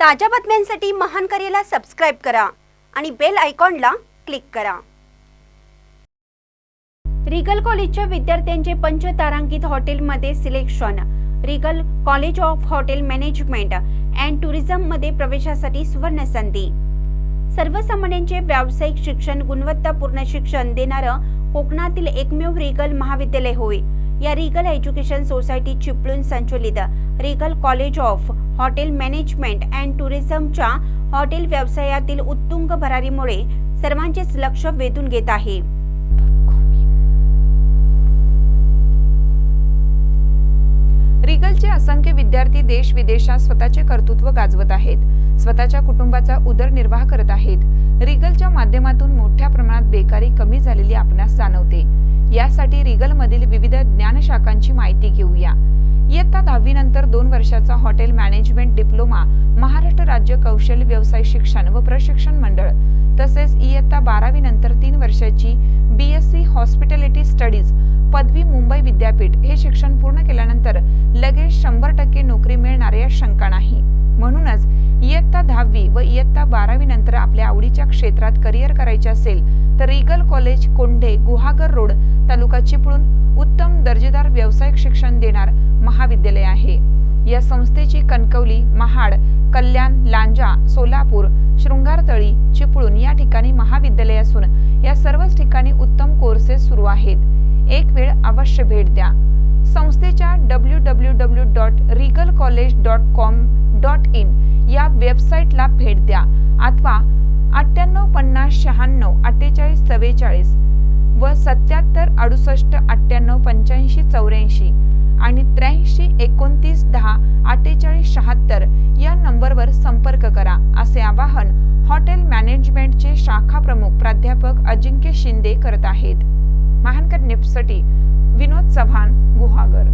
ताज्या बातम्यांसाठी महान करेला सबस्क्राईब करा आणि बेल आयकॉनला क्लिक करा. रिगल कॉलेजच्या विद्यार्थ्यांचे पंचतारांकित हॉटेलमध्ये selection Regal college of hotel management and टुरिझममध्ये प्रवेशासाठी सुवर्ण संधी. सर्वसामान्यांचे व्यावसायिक शिक्षण गुणवत्तापूर्ण शिक्षण देणारं कोकणातील एकमेव रिगल महाविद्यालय होय. या रिगल एज्युकेशन सोसायटी चिपळूण संचलित. Regal college of hotel management and टुरिझमच्या hotel व्यवसायातील उत्तुंग भरारीमुळे सर्वांचेच लक्ष वेधून घेत आहे. रिगलचे असंख्य विद्यार्थी देश विदेशात स्वतःचे कर्तृत्व गाजवत आहेत. स्वतःच्या कुटुंबाचा उदरनिर्वाह करत आहेत. रिगलच्या माध्यमातून मोठ्या प्रमाणात बेकारी कमी झालेली आपणास जाणवते. यासाठी रिगलमधील विविध ज्ञानशाखांची माहिती घेऊया. इयत्ता दहावी नंतर दोन वर्षाचा हॉटेल मॅनेजमेंट डिप्लोमा महाराष्ट्र राज्य कौशल्य व्यवसाय शिक्षण व प्रशिक्षण मंडळ तसेच इयत्ता बारावी नंतर तीन वर्षाची B S C hospitality studies पदवी मुंबई विद्यापीठ हे शिक्षण पूर्ण केल्यानंतर लगेच शंभर टक्के नोकरी मिळणार या शंका नाही. म्हणूनच इयत्ता दहावी व इयत्ता बारावी नंतर आपल्या आवडीच्या क्षेत्रात करिअर करायचे असेल तर Regal college Kondhe Guhagar road taluka Chiplun उत्तम दर्जेदार व्यावसायिक शिक्षण देणार महाविद्यालय आहे. या संस्थेची कणकवली महाड कल्याण लांजा सोलापूर शृंगारतळी चिपळूण या ठिकाणी महाविद्यालय असून या सर्वच ठिकाणी उत्तम कोर्सेस सुरू आहेत. एक वेळ अवश्य भेट द्या. संस्थेच्या W W W dot Regal college dot com dot in या वेबसाईटला भेट द्या अथवा अठ्ठ्याण्णव पन्नास शहाण्णव अठ्ठेचाळीस चव्वेचाळीस व सत्याहत्तर अडुसष्ट अठ्ठ्याण्णव पंच्याऐंशी चौऱ्याऐंशी आणि त्र्याऐंशी एकोणतीस दहा अठ्ठेचाळीस शहात्तर या नंबरवर संपर्क करा असे आवाहन हॉटेल मॅनेजमेंटचे शाखा प्रमुख प्राध्यापक अजिंक्य शिंदे करत आहेत. महानकर निप्ससाठी विनोद चव्हाण गुहागर.